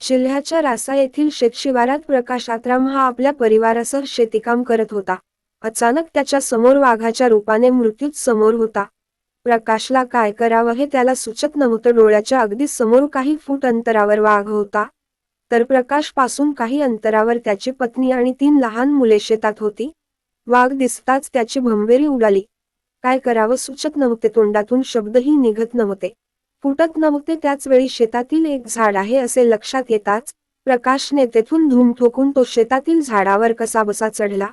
जिल्ह्याच्या रासा येथील शेतशिवारात प्रकाश आत्राम हा आपल्या परिवारासह शेतीकाम करत होता. अचानक त्याच्यासमोर वाघाच्या रूपाने मृत्यूच समोर होता. प्रकाशला काय करावं हे त्याला सुचत नव्हतं. डोळ्याच्या अगदी समोर काही फूट अंतरावर वाघ होता. तर प्रकाशपासून काही अंतरावर त्याची पत्नी आणि तीन लहान मुले शेतात होती. वाघ दिसताच त्याची भंबेरी उडाली. काय करावं सुचत नव्हते. तोंडातून शब्दही निघत नव्हते. फुटत नव्हते त्याच वेळी शेतातील एक झाड आहे असे लक्षात येताच प्रकाशने तेथून धूम ठोकून तो शेतातील झाडावर कसा बसा चढला.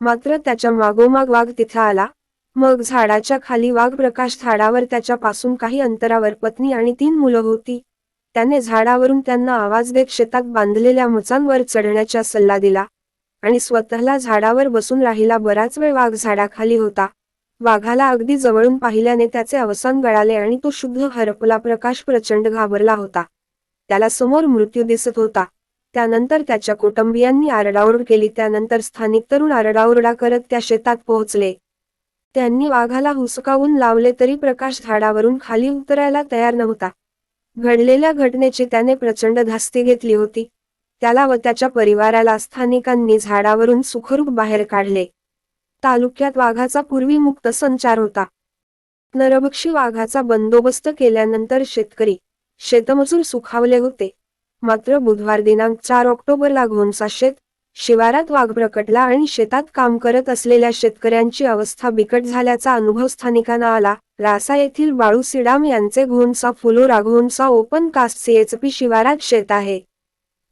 मात्र त्याच्या मागोमाग वाघ तिथे आला. मग झाडाच्या खाली वाघ प्रकाश झाडावर त्याच्यापासून काही अंतरावर पत्नी आणि तीन मुलं होती. त्याने झाडावरून त्यांना आवाज देत शेतात बांधलेल्या मुचांवर चढण्याचा सल्ला दिला. आणि स्वतःला झाडावर बसून राहिला बराच वेळ वाघ झाडाखाली होता. वाघाला अगदी जवळून पाहिल्याने त्याचे अवसान गळाले आणि तो शुद्ध हरपला प्रकाश प्रचंड घाबरला होता. त्याला समोर मृत्यू दिसत होता. त्यानंतर त्याच्या कुटुंबियांनी आरडाओरड केली. त्यानंतर स्थानिक तरुण आरडाओरडा करत त्या शेतात पोहोचले. त्यांनी वाघाला हुसकावून लावले तरी प्रकाश झाडावरून खाली उतरायला तयार नव्हता. घडलेल्या घटनेची त्याने प्रचंड धास्ती घेतली होती. त्याला व त्याच्या परिवाराला स्थानिकांनी झाडावरून सुखरूप बाहेर काढले. तालुक्यात वाघाचा पूर्वी मुक्त संचार होता. नरभक्षी वाघाचा बंदोबस्त केल्यानंतर शेतकरी शेतमजूर सुखावले होते. मात्र बुधवार दिनांक चार ऑक्टोबरला घोणसा शेत शिवारात वाघ प्रकटला आणि शेतात काम करत असलेल्या शेतकऱ्यांची अवस्था बिकट झाल्याचा अनुभव स्थानिकांना आला. रासा येथील बाळू सिडाम यांचे घोणसा फुलोरा घोणसा ओपन कास्ट सीएचपी शिवारात शेत आहे.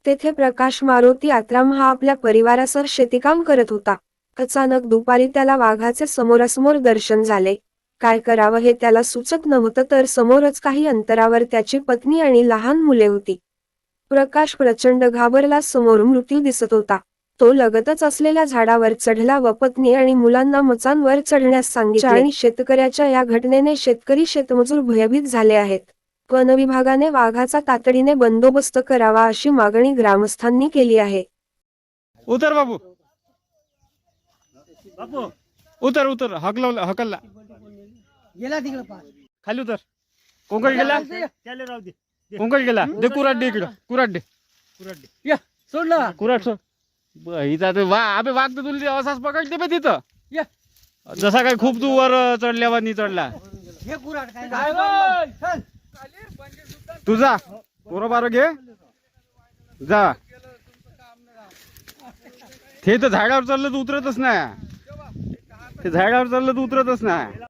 तेथे प्रकाश मारुती आत्राम हा आपल्या परिवारासह शेतीकाम करत होता. अचानक दुपारी त्याला वाघाचे समोरासमोर दर्शन झाले. काय करावं हे त्याला सुचत नव्हतं तर समोरच काही अंतरावर त्याची पत्नी आणि लहान मुले होती. प्रकाश प्रचंड घाबरला समोर मृत्यू दिसत होता. तो लगतच असलेल्या झाडावर चढला व पत्नी आणि मुलांना मचांवर चढण्यास सांगितले. आणि शेतकऱ्याच्या या घटनेने शेतकरी शेतमजूर भयभीत झाले आहेत. वन विभागाने वाघाचा तातडीने बंदोबस्त करावा अशी मागणी ग्रामस्थांनी केली आहे. उतर बाबू. बापू. उतर उतर. हकलवला हकलला गेला तिकडे पास. खाली उतर. कोंकण गेला? त्याला राहू दे. कोंकण गेला? दे कुराड दे इकडं. कुराड दे. कुराड या सोडलं कुराड सो इथं ते वा अबे वाघ तर तुला असाच पकडते बे तिथं. या. जसा काय खूप तू वर चढल्यावर नी चढला हे कुराड काय चल. तू जा पोरं बारं घे. जा. ते तर झाडावर चाललं तर उतरतच नाही. ते झाडावर चाललं तर उतरतच नाही.